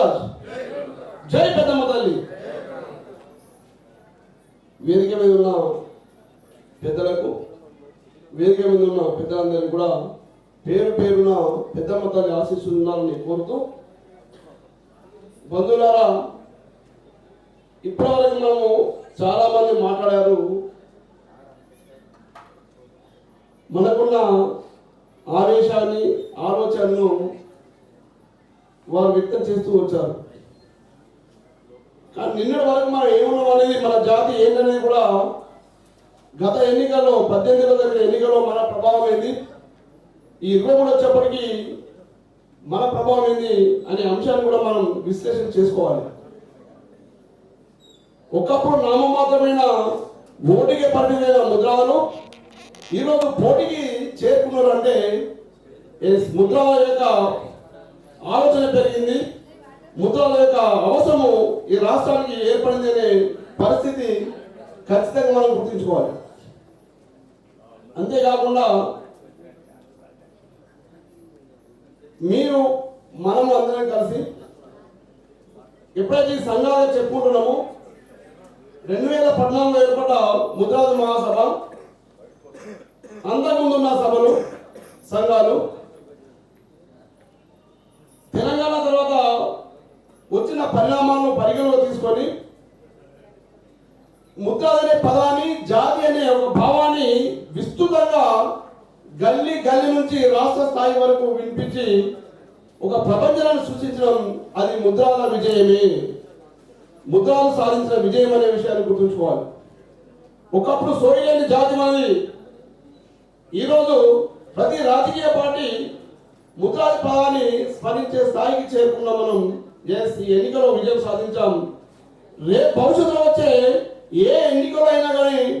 మహారాజ్. జై పెద్దమ్మ తల్లి. వేదిక మీద ఉన్న పెద్దలకు వేదిక మీద ఉన్న పెద్దలందరికీ కూడా పేరు పేరున పెద్దమ్మ తల్లి ఆశిస్తున్నారని కోరుతూ బంధువులారా ఇప్పటివరకు మనము చాలా మంది మాట్లాడారు. మనకున్న ఆవేశాన్ని ఆలోచనను వారు వ్యక్తం చేస్తూ వచ్చారు. కానీ నిన్నటి వరకు మనం ఏమున్నాం అనేది మన జాతి ఏంటనేది కూడా గత ఎన్నికల్లో పద్దెనిమిదిలో జరిగిన ఎన్నికల్లో మన ప్రభావం ఏంది? ఈ ఇరవై మూడు వచ్చేప్పటికీ మన ప్రభావం ఏంది అనే అంశాన్ని కూడా మనం విశ్లేషణ చేసుకోవాలి. ఒకప్పుడు నామమాత్రమైన ఓటికి పరిమితమైన ముద్రాలను ఈరోజు పోటీకి చేరుకున్నారంటే ముద్రాల యొక్క ఆలోచన పెరిగింది ముద్రల యొక్క అవసరము ఈ రాష్ట్రానికి ఏర్పడింది అనే పరిస్థితి ఖచ్చితంగా మనం గుర్తుంచుకోవాలి. అంతేకాకుండా మీరు మనం అందరం కలిసి ఎప్పుడైతే ఈ సంఘాలు చెప్పుకుంటున్నామో రెండు వేల పద్నాలుగులో ఏర్పడ్డ ముద్రాజ మహాసభ అంతకుముందున్న సభలు సంఘాలు తెలంగాణ తర్వాత వచ్చిన పరిణామాలను పరిగణలో తీసుకొని ముద్ర అనే పదాన్ని జాతి అనే ఒక భావాన్ని విస్తృతంగా గల్లీ గల్లీ నుంచి రాష్ట్ర స్థాయి వరకు వినిపించి ఒక ప్రపంచాన్ని సృష్టించడం అది ముద్రాల విజయమే. ముద్రాలు సాధించిన విజయం అనే విషయాన్ని గుర్తుంచుకోవాలి. ఒకప్పుడు సోయలేని జాతి మనది. ఈరోజు ప్రతి రాజకీయ పార్టీ ముద్రాది పదాన్ని స్మరించే స్థాయికి చేరుకున్న మనం ఎస్ ఈ ఎన్నికలో విజయం సాధించాం. రేపు భవిష్యత్తులో వచ్చే ఏ ఎన్నికలో అయినా కానీ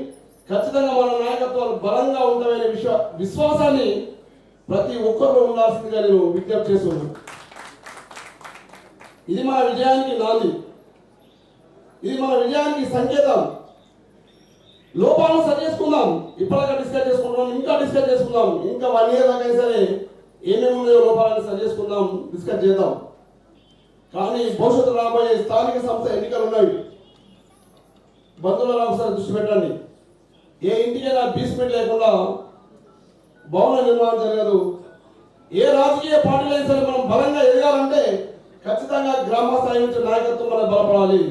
ఖచ్చితంగా మన నాయకత్వాలు బలంగా ఉంటామనే విశ్వ విశ్వాసాన్ని ప్రతి ఒక్కరిలో ఉండాల్సిందిగా నేను విజ్ఞప్తి చేస్తున్నాను. ఇది మన విజయానికి నాంది. ఇది మన విజయానికి సంకేతం. లోపాలను సరి చేసుకుందాం. ఇప్పటికే డిస్కస్ చేసుకుంటున్నాం ఇంకా డిస్కస్ చేసుకుందాం. ఇంకా వన్ ఇయర్ దాకా సరే ఏమేమి ఉన్నాయో లోపాలను సరి చేసుకుందాం డిస్కస్ చేద్దాం. కానీ భవిష్యత్తు రాబోయే స్థానిక సంస్థ ఎన్నికలు ఉన్నాయి. బంధువుల ఒకసారి దృష్టి పెట్టండి. ఏ ఇంటికైనా బీస్మెంట్ లేకుండా భవన నిర్మాణం జరగదు. ఏ రాజకీయ పార్టీలు అయినా సరే మనం బలంగా ఎదగాలంటే ఖచ్చితంగా గ్రామ స్థాయి నుంచి నాయకత్వం మనం బలపడాలి.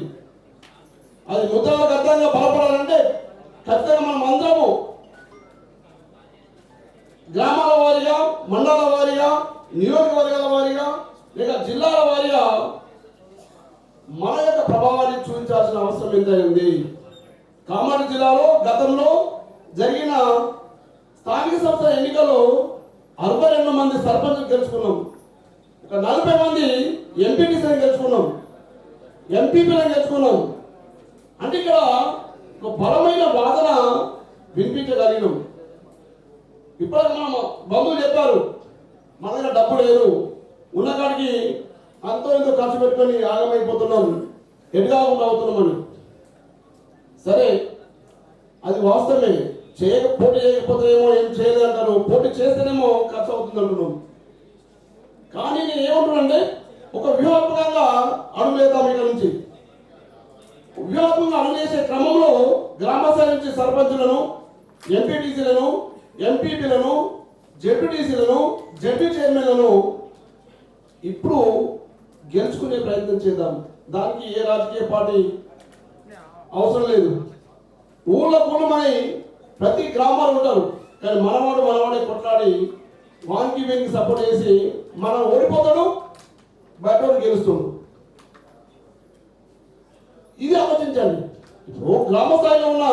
అది ముద్రలకు అర్థంగా బలపడాలంటే ఖచ్చితంగా మనం అందరము గ్రామాల వారీగా మండల వారీగా నియోజకవర్గాల వారీగా లేక జిల్లాల వారీగా మన యొక్క ప్రభావాన్ని చూపించాల్సిన అవసరం ఎంతైంది? కామారెడ్డి జిల్లాలో గతంలో జరిగిన స్థానిక సంస్థ ఎన్నికలో అరవై రెండు మంది సర్పంచ్ గెలుచుకున్నాం. ఒక నలభై మంది ఎంపీటీసీని గెలుచుకున్నాం. ఎంపీపీలను గెలుచుకున్నాం. అంటే ఇక్కడ ఇప్పుడు మన బంధువులు చెప్పారు మన దగ్గర డబ్బు లేదు ఉన్నకాడికి అంతో ఎంతో ఖర్చు పెట్టుకొని ఆగమైపోతున్నాం? ఎటుకాకుండా అవుతున్నామని సరే అది వాస్తవమే. చేయక పోటీ చేయకపోతేనేమో ఏం చేయలేదు అంటారు. పోటీ చేస్తేనేమో ఖర్చు అవుతుంది అంటున్నాం. కానీ నేను ఏమంటున్నానంటే ఒక వ్యూహాత్మకంగా అడుగులేద్దాం ఇక్కడ నుంచి. వ్యూహాత్మకంగా అడుగులేసే క్రమంలో గ్రామ స్థాయి నుంచి సర్పంచులను ఎంపీటీసీలను ఎంపీపీలను జెడ్పీటీసీలను జెడ్పీ చైర్మన్లను ఇప్పుడు గెలుచుకునే ప్రయత్నం చేద్దాం. దానికి ఏ రాజకీయ పార్టీ అవసరం లేదు. ఊళ్ళో కూడమని ప్రతి గ్రామాలు ఉంటారు. కానీ మనవాడు మనవాడే కొట్లాడి వానికి వీనికి సపోర్ట్ చేసి మనం ఓడిపోతాడు బయట గెలుస్తుంది ఇది ఆలోచించండి. ఇప్పుడు గ్రామ స్థాయిలో ఉన్న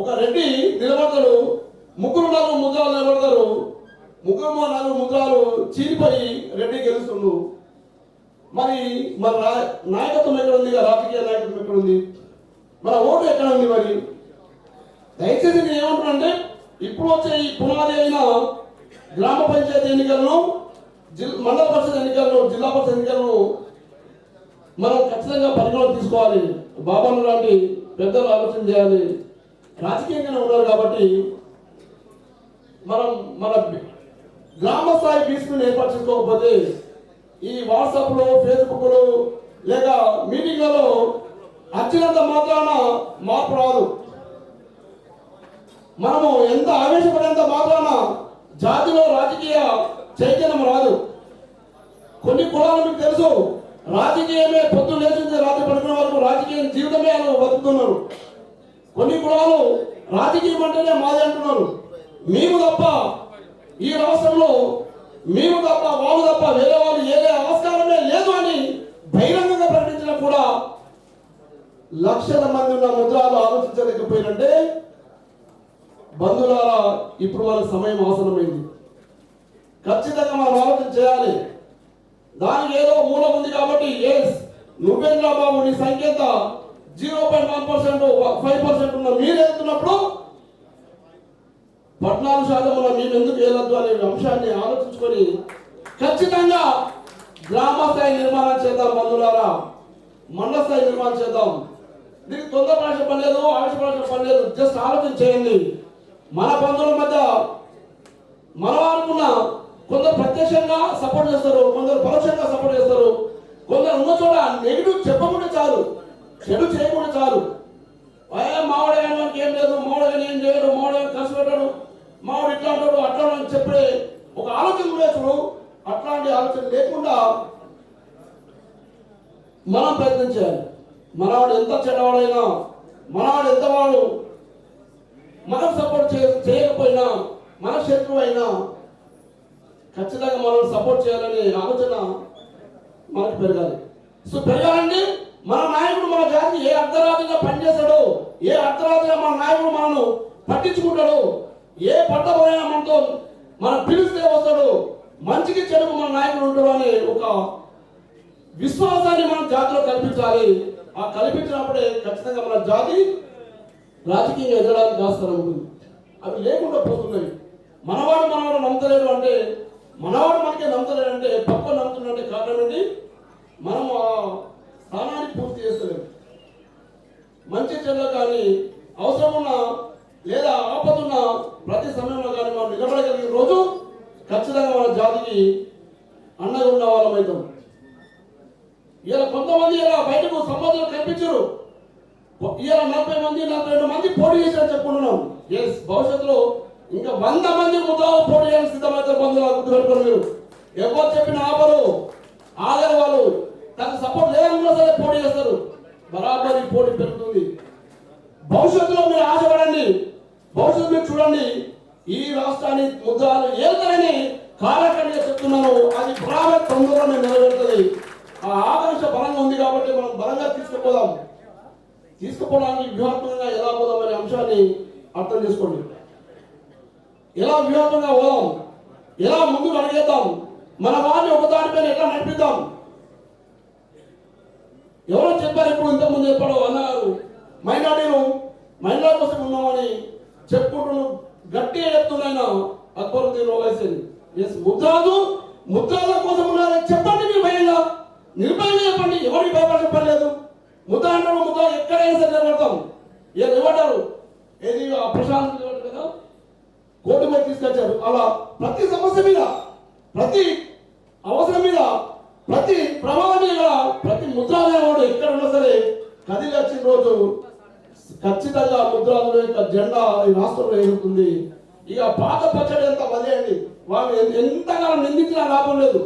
ఒక రెడ్డి నిలబడతాడు ముగ్గురు నాలుగు ముద్రాలు నిలబడతారు. ముగ్గురు నాలుగు ముద్రాలు చీలిపోయి రెడ్డి గెలుస్తుండు. మరి మన నాయకత్వం ఎక్కడ ఉంది? రాజకీయ నాయకత్వం ఎక్కడ ఉంది? మన ఓటు ఎక్కడ ఉంది మరి? దయచేసి నేను ఏమంటున్నానంటే ఇప్పుడు వచ్చే ఈ పునాది అయిన గ్రామ పంచాయతీ ఎన్నికలను జిల్ మండల పరిషత్ ఎన్నికలను జిల్లా పరిషత్ ఎన్నికలను మనం ఖచ్చితంగా పరిగణలోకి తీసుకోవాలి. బాబాను లాంటి పెద్దలు ఆలోచన చేయాలి. రాజకీయంగానే ఉన్నారు కాబట్టి మనం మన గ్రామ స్థాయి బీసీని ఏర్పరచుకోకపోతే ఈ వాట్సాప్లో ఫేస్బుక్లో లేక మీటింగ్లలో వచ్చినంత మాత్రాన మార్పు రాదు. మనము ఎంత ఆవేశపడేంత మాత్రాన జాతిలో రాజకీయ చైతన్యం రాదు. కొన్ని కులాలు మీకు తెలుసు రాజకీయమే పొద్దు లేచింది రాత్రి పడుకునే వరకు రాజకీయ జీవితమే వాళ్ళు బతుకుతున్నారు. కొన్ని కులాలు రాజకీయం అంటేనే మాది అంటున్నారు. మేము తప్ప ఈ రాష్ట్రంలో మేము తప్ప వాళ్ళు తప్ప వేరే వాళ్ళు ఏదే ఆస్కారమే లేదు అని బహిరంగంగా ప్రకటించినా కూడా లక్షల మంది ఉన్న ముద్రాలు ఆలోచించలేకపోయినంటే బంధువులారా ఇప్పుడు వాళ్ళ సమయం అవసరమైంది ఖచ్చితంగా మనం ఆలోచన చేయాలి. దానికి ఏదో మూలం ఉంది కాబట్టి ఎస్ నువ్వేంద్ర బాబు నీ సంకేత zero point one percent five percent ఉన్న మీరు వెళ్తున్నప్పుడు పద్నాలుగు శాతం మేము ఎందుకు వెళ్ళొద్దు అనే అంశాన్ని ఆలోచించుకొని ఖచ్చితంగా గ్రామ స్థాయి నిర్మాణం చేద్దాం బంధువులారా. మండల స్థాయి నిర్మాణం చేద్దాం. దీనికి తొందరపడాల్సిన పని లేదు ఆవేశపడాల్సిన పని లేదు జస్ట్ ఆలోచన చేయండి. మన బంధువుల మధ్య మనం అనుకున్న కొందరు ప్రత్యక్షంగా సపోర్ట్ చేస్తారు కొందరు పరోక్షంగా సపోర్ట్ చేస్తారు కొందరు ఉన్న చోట నెగిటివ్ చెప్పకుండా చాలు చెడు చేయకుండా చాలు. మామిడి కానీ ఏం లేదు మామిడి కానీ ఏం చేయడు మావాడు కానీ ఖర్చు పెట్టాడు మావాడు ఇట్లా అంటాడు అట్లా అని చెప్పే ఒక ఆలోచన కూడా చూడు. అట్లాంటి ఆలోచన లేకుండా మనం ప్రయత్నం చేయాలి. మనవాడు ఎంత చెడ్డవాడైనా మనవాడు ఎంత వాడు మనం సపోర్ట్ చే చేయకపోయినా మన శత్రువు అయినా ఖచ్చితంగా మనం సపోర్ట్ చేయాలనే ఆలోచన మనకు పెరగాలి. సో పెరగాలంటే మన నాయకుడు మన జాతి ఏ అర్ధరాత్రిగా పనిచేస్తాడో ఏ అర్ధరాత్రిగా మన నాయకుడు మనను పట్టించుకుంటాడో ఏ పట్టబోయినా మనతో మనం పిలిస్తే వస్తాడు. మంచికి చెడుకు మన నాయకుడు ఉంటాడు అనే ఒక విశ్వాసాన్ని మనం జాతిలో కల్పించాలి. ఆ కల్పించినప్పుడే ఖచ్చితంగా మన జాతి రాజకీయంగా ఎదగడానికి ఆస్కారం ఉంటుంది. అవి లేకుండా పోతున్నాయి. మనవాడు మనవాడు నమ్మతలేరు అంటే మనవాడు మనకే నమ్మతలేరు అంటే పక్క నమ్ముతున్నాడంటే కారణం ఏంటి? మనం ఆ స్థానాన్ని పూర్తి చేస్తలేము. మంచి చెడ్డ కానీ అవసరం ఉన్న లేదా ఆపదున్న ప్రతి సమయంలో కానీ మనం నిలబడగలిగిన రోజు ఖచ్చితంగా మన జాతికి అండగా ఉన్న వాళ్ళం అవుతాం. ఇలా కొంతమంది ఇలా బయటకు సంబంధాలు కల్పించరు. ఇలా నలభై మంది నలభై రెండు మంది పోటీ చేశారని చెప్పుకుంటున్నాం. ఎస్ భవిష్యత్తులో ఇంకా వంద మంది ముద్దాలు పోటీ చేయడానికి సిద్ధమైతే బంధువులు గుర్తుపెట్టుకోరు మీరు. ఎవరు చెప్పిన ఆపరు. ఆగరు వాళ్ళు. తనకు సపోర్ట్ లేదనుకున్నా సరే పోటీ చేస్తారు. బరాబరి పోటీ పెరుగుతుంది. భవిష్యత్తులో మీరు ఆశపడండి. భవిష్యత్తు చూడండి ఈ రాష్ట్రాన్ని ముద్రాలు ఏళ్తారని కాలకడిగా చెప్తున్నాను. అది బాగా తొందరగా నెరవేరుతుంది. ఆ ఆకాంక్ష బలంగా ఉంది కాబట్టి మనం బలంగా తీసుకుపోదాం. తీసుకుపోవడానికి వ్యూహాత్మకంగా ఎలా పోదాం అనే అంశాన్ని అర్థం చేసుకోండి. ఎలా వ్యూహాత్మకంగా పోదాం? ఎలా ముందుకు అడిగేద్దాం? మన వారిని ఒకదానిపైన ఎలా ఎట్లా నడిపిద్దాం? ఎవరో చెప్పారు ఇప్పుడు ఇంతకుముందు ముందు చెప్పాడు అన్నారు మైనార్టీలు చెప్పుకుంటూ గట్టిగా చెప్తున్నాయన అక్బరుద్దీన్ ఓవైసీని ఎస్ ముద్రాలు ముద్రాల కోసం ఉన్నారని చెప్పండి మీ భయంగా. నిర్భయంగా చెప్పండి ఎవరికి భయపడే పని ముద్ర అంటారు ముద్ర ఎక్కడైనా సరే నిలబడతాం. ఏది ఇవ్వడారు ఏది ఆ ప్రశాంత్ ఇవ్వడు కదా? కోర్టు మీద తీసుకొచ్చారు. అలా ప్రతి సమస్య మీద ప్రతి అవసరం మీద ప్రతి ప్రమాదం మీద ప్రతి ముద్రాలయవాడు ఎక్కడ ఉన్నా సరే కదిలి వచ్చిన రోజు ఖచ్చితంగా ముద్రాల యొక్క జెండా ఈ రాష్ట్రంలో ఎగురుతుంది. ఇక పాత పచ్చడి ఎంత వదిలేయండి. వాళ్ళు ఎంతగా నిందించిన నిందించినా లాభం లేదు.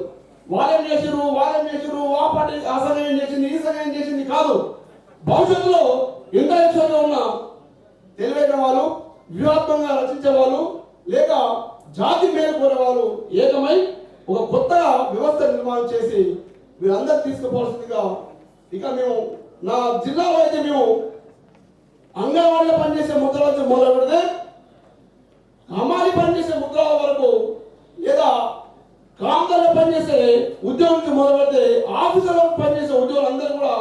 వాళ్ళేం చేసిరు వాళ్ళేం చేసిరు ఆ పార్టీ ఆ చేసింది ఈ సహాయం చేసింది కాదు. భవిష్యత్తులో ఇంటలెక్చువల్గా ఉన్న తెలివైన వాళ్ళు వ్యూహాత్మకంగా రచించే వాళ్ళు లేక జాతి మేలు కోరే వాళ్ళు ఏకమై ఒక కొత్త వ్యవస్థ నిర్మాణం చేసి మీరందరూ తీసుకుపోవాల్సిందిగా ఇక మేము నా జిల్లాలో అయితే మేము అంగన్వాడీలో పనిచేసే ముద్రల నుంచి మొదలు పెడితే అమ్మాయి పనిచేసే ముద్రాల వరకు లేదా కాంతలో పనిచేసే ఉద్యోగం నుంచి మొదలు పెడితే ఆఫీసులో పనిచేసే ఉద్యోగులందరూ కూడా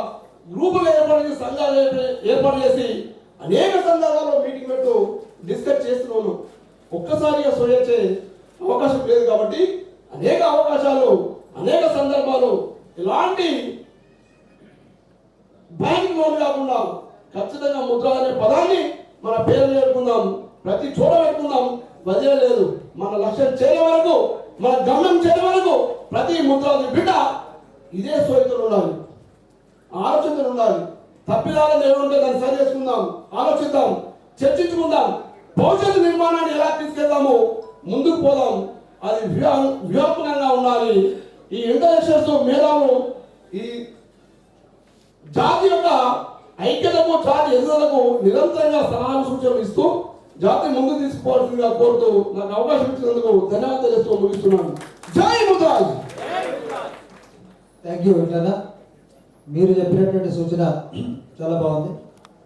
గ్రూపుగా ఏర్పాటు చేసి సంఘాలు ఏర్పాటు చేసి అనేక సందర్భాల్లో మీటింగ్ పెట్టు డిస్కస్ చేస్తున్నాను ఒక్కసారిగా సోయచ్చే అవకాశం లేదు కాబట్టి అనేక అవకాశాలు అనేక సందర్భాలు ఇలాంటి బ్యాంక్ లోన్ కాకుండా ఖచ్చితంగా ముద్ర అనే పదాన్ని మన పేరు పెట్టుకుందాం ప్రతి చోట పెట్టుకుందాం. వదిలేదు మన లక్ష్యం చేరే వరకు మన గమనం చేరే వరకు ప్రతి ముద్రాది బిడ్డ ఇదే సోయితులు ఉండాలి. ఆలోచనలు ఉండాలి. తప్పిదాల ఏముంటే దాన్ని సరి చేసుకుందాం. ఆలోచిద్దాం. చర్చించుకుందాం. భవిష్యత్తు నిర్మాణాన్ని ఎలా తీసుకెళ్దాము ముందుకు పోదాం. అది వ్యూహ ఉండాలి. ఈ ఇంటర్నేషనల్స్ మేధావులు ఈ జాతి ఐక్యతకు జాతి ఎదుగుదలకు నిరంతరంగా సలహాలు సూచనలు ఇస్తూ జాతి ముందు తీసుకోవాల్సిందిగా కోరుతూ నాకు అవకాశం ఇచ్చినందుకు ధన్యవాదాలు తెలుస్తూ ముగిస్తున్నాను. జై ముద్రాజ్ థ్యాంక్ యూ వెంకన్న మీరు చెప్పినటువంటి సూచన చాలా బాగుంది.